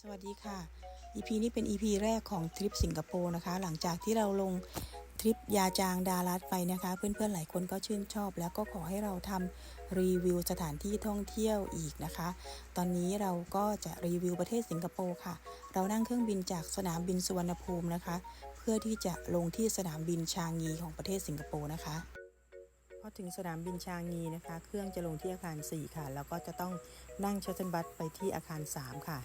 สวัสดีค่ะ EP นี้เป็น EP แรกของทริปสิงคโปร์นะคะ หลังจากที่เราลงทริปยาจางดารัสไปนะคะ เพื่อนๆหลายคนก็ชื่นชอบ แล้วก็ขอให้เราทำรีวิวสถานที่ท่องเที่ยวอีกนะคะ ตอนนี้เราก็จะรีวิวประเทศสิงคโปร์ค่ะ เรานั่งเครื่องบินจากสนามบินสุวรรณภูมินะคะ เพื่อที่จะลงที่สนามบินชางงีของประเทศสิงคโปร์นะคะพอถึงสนามบินชางงีนะคะ เครื่องจะลงที่อาคาร 4 ค่ะ แล้วก็จะต้องนั่งชัตเทิลบัสไปที่อาคาร 3 ค่ะ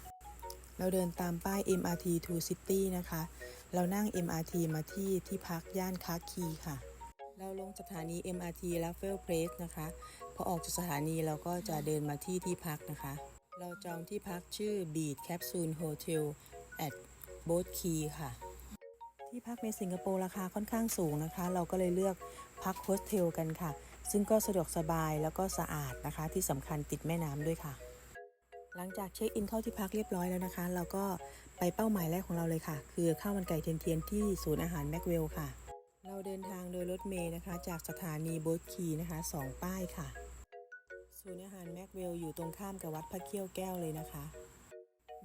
เราเดินตามป้าย MRT to City นะคะ เรานั่ง MRT มาที่ที่พักย่านคาคีค่ะ เราลงสถานี MRT r a f f a e l Place นะคะ พอออกจากสถานีเราก็จะเดินมาที่ที่พักนะคะ เราจองที่พักชื่อ Beach Capsule Hotel at Boat Key ค่ะ ที่พักในสิงคโปร์ราคาค่อนข้างสูงนะคะ เราก็เลยเลือกพักโฮสเทลกันค่ะ ซึ่งก็สะดวกสบายแล้วก็สะอาดนะคะ ที่สำคัญติดแม่น้ำด้วยค่ะ หลังจากเช็คอินเข้าที่พักเรียบร้อยแล้วนะคะ เราก็ไปเป้าหมายแรกของเราเลยค่ะ คือข้าวมันไก่เทียนเทียนที่ศูนย์อาหารแม็กเวลค่ะ เราเดินทางโดยรถเมล์นะคะ จากสถานีโบ๊ทคีนะคะสองป้ายค่ะ ศูนย์อาหารแม็กเวลอยู่ตรงข้ามกับวัดพระเขี้ยวแก้วเลยนะคะ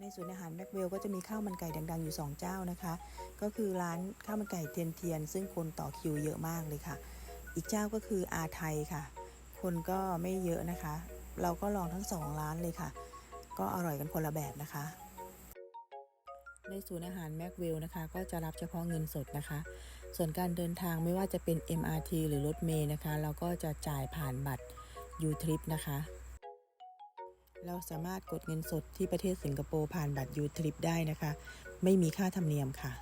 ในศูนย์อาหารแม็กเวลก็จะมีข้าวมันไก่ดังๆอยู่ 2 เจ้านะคะ ก็คือร้านข้าวมันไก่เทียนเทียน ซึ่งคนต่อคิวเยอะมากเลยค่ะ อีกเจ้าก็คืออาไทยค่ะ คนก็ไม่เยอะนะคะ เราก็ลองทั้งสองร้านเลยค่ะ ก็อร่อยกันคนละแบบนะคะ ในศูนย์อาหารแม็กเวลนะคะ ก็จะรับเฉพาะเงินสดนะคะ ส่วนการเดินทางไม่ว่าจะเป็น MRT หรือรถเมล์นะคะ เราก็จะจ่ายผ่านบัตร u t r i p นะคะ เราสามารถกดเงินสดที่ประเทศสิงคโปร์ผ่านบัตร u t r i p ได้นะคะ ไม่มีค่าธรรมเนียมค่ะ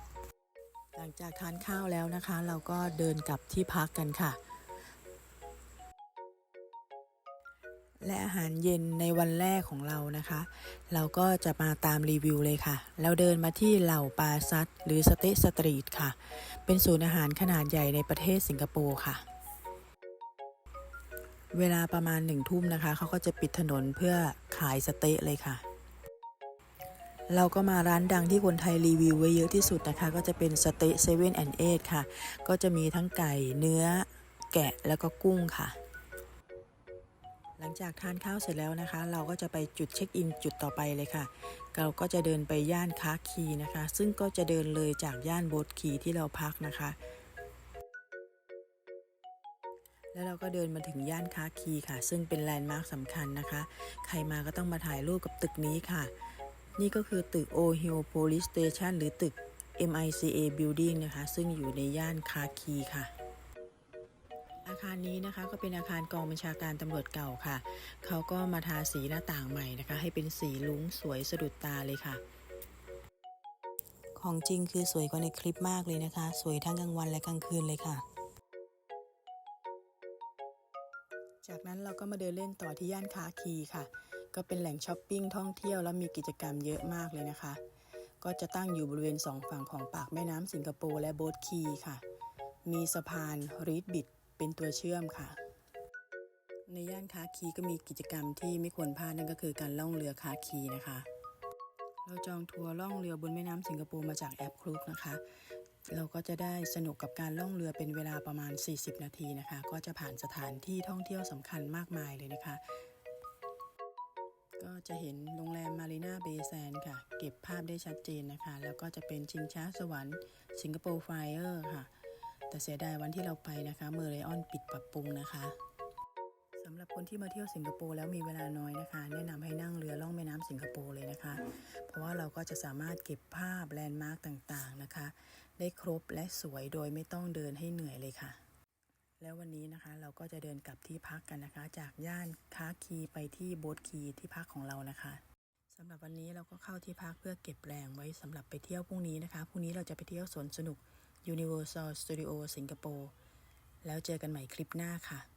หลังจากทานข้าวแล้วนะคะ เราก็เดินกลับที่พักกันค่ะ และอาหารเย็นในวันแรกของเรานะคะ เราก็จะมาตามรีวิวเลยค่ะ เราเดินมาที่เหล่าปาซัตหรือสเตสตรีทค่ะ เป็นศูนย์อาหารขนาดใหญ่ในประเทศสิงคโปร์ค่ะ เวลาประมาณหนึ่งทุ่มนะคะ เขาก็จะปิดถนนเพื่อขายสเต๊ะเลยค่ะ เราก็มาร้านดังที่คนไทยรีวิวไว้เยอะที่สุดนะคะ ก็จะเป็นสเต๊ะเซเว่นแอนด์เอค่ะ ก็จะมีทั้งไก่เนื้อแกะแล้วก็กุ้งค่ะ ลังจากทานข้าวเสร็จแล้วนะคะ เราก็จะไปจุดเช็คอินจุดต่อไปเลยค่ะ เราก็จะเดินไปย่านคาคีนะคะ ซึ่งก็จะเดินเลยจากย่านโบสคีที่เราพักนะคะ แล้วเราก็เดินมาถึงย่านคาคีค่ะ ซึ่งเป็นแลนด์มาร์คสำคัญนะคะ ใครมาก็ต้องมาถ่ายรูปกับตึกนี้ค่ะ นี่ก็คือตึก O Hill Police Station หรือตึก MICA Building นะคะ ซึ่งอยู่ในย่านคาคีค่ะ อาคารนี้นะคะก็เป็นอาคารกองบัญชาการตำรวจเก่าค่ะ เขาก็มาทาสีหน้าต่างใหม่นะคะ ให้เป็นสีลุ้งสวยสะดุดตาเลยค่ะ ของจริงคือสวยกว่าในคลิปมากเลยนะคะ สวยทั้งกลางวันและกลางคืนเลยค่ะ จากนั้นเราก็มาเดินเล่นต่อที่ย่านคาคีค่ะ ก็เป็นแหล่งช้อปปิ้งท่องเที่ยวและมีกิจกรรมเยอะมากเลยนะคะ ก็จะตั้งอยู่บริเวณสองฝั่งของปากแม่น้ำสิงคโปร์และโบ๊ทคีค่ะมีสะพานรีดบิด เป็นตัวเชื่อมค่ะ ในย่านคาคีก็มีกิจกรรมที่ไม่ควรพลาดนั่นก็คือการล่องเรือคาคีนะคะ เราจองทัวร์ล่องเรือบนแม่น้ำสิงคโปร์มาจากแอปคลุกนะคะ เราก็จะได้สนุกกับการล่องเรือเป็นเวลาประมาณ 40 นาทีนะคะ ก็จะผ่านสถานที่ท่องเที่ยวสำคัญมากมายเลยนะคะก็จะเห็นโรงแรมมารีนาเบย์แซนค่ะ เก็บภาพได้ชัดเจนนะคะ แล้วก็จะเป็นชิงช้าสวรรค์สิงคโปร์ไฟเออร์ค่ะ แต่เสียดายวันที่เราไปนะคะเมอร์เรออนปิดปรับปรุงนะคะสำหรับคนที่มาเที่ยวสิงคโปร์แล้วมีเวลาน้อยนะคะ แนะนำให้นั่งเรือล่องแม่น้ำสิงคโปร์เลยนะคะ เพราะว่าเราก็จะสามารถเก็บภาพแลนด์มาร์กต่างๆนะคะ ได้ครบและสวยโดยไม่ต้องเดินให้เหนื่อยเลยค่ะ แล้ววันนี้นะคะเราก็จะเดินกลับที่พักกันนะคะ จากย่านค้าคีไปที่โบ๊ทคีที่พักของเรานะคะสำหรับวันนี้เราก็เข้าที่พักเพื่อเก็บแรงไว้สำหรับไปเที่ยวพรุ่งนี้นะคะพรุ่งนี้เราจะไปเที่ยวสวนสนุก Universal Studio สิงคโปร์แล้วเจอกันใหม่คลิปหน้าค่ะ